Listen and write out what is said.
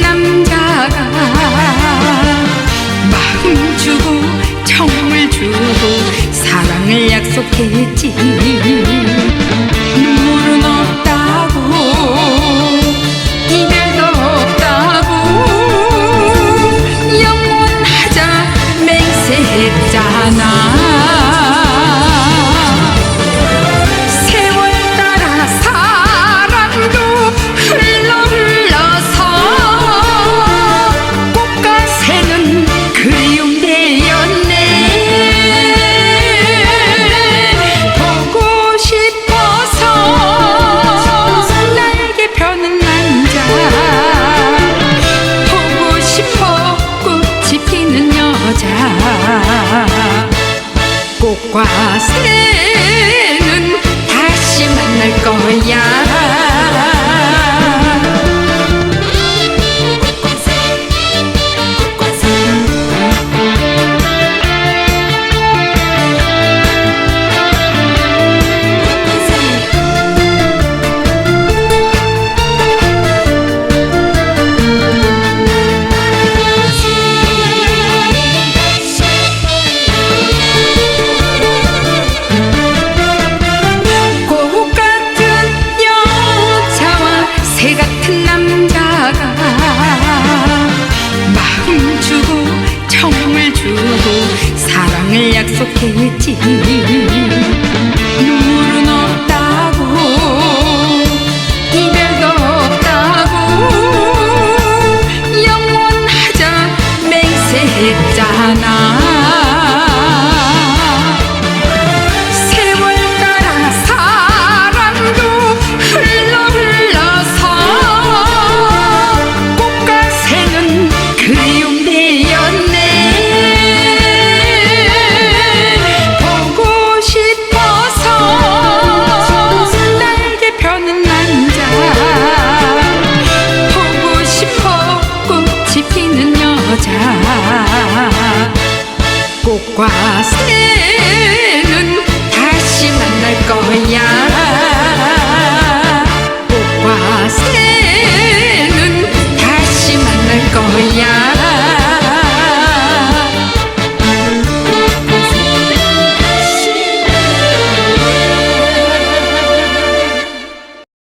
남자가 마음 주고 청을 주고 사랑을 약속했지. 여자. 꽃과 새 못했지 눈물은 없다고 이별도 없다고. 영원하자 맹세했잖아. 과 새는 다시 만날 거야. 꽃과 새는 다시 만날 거야.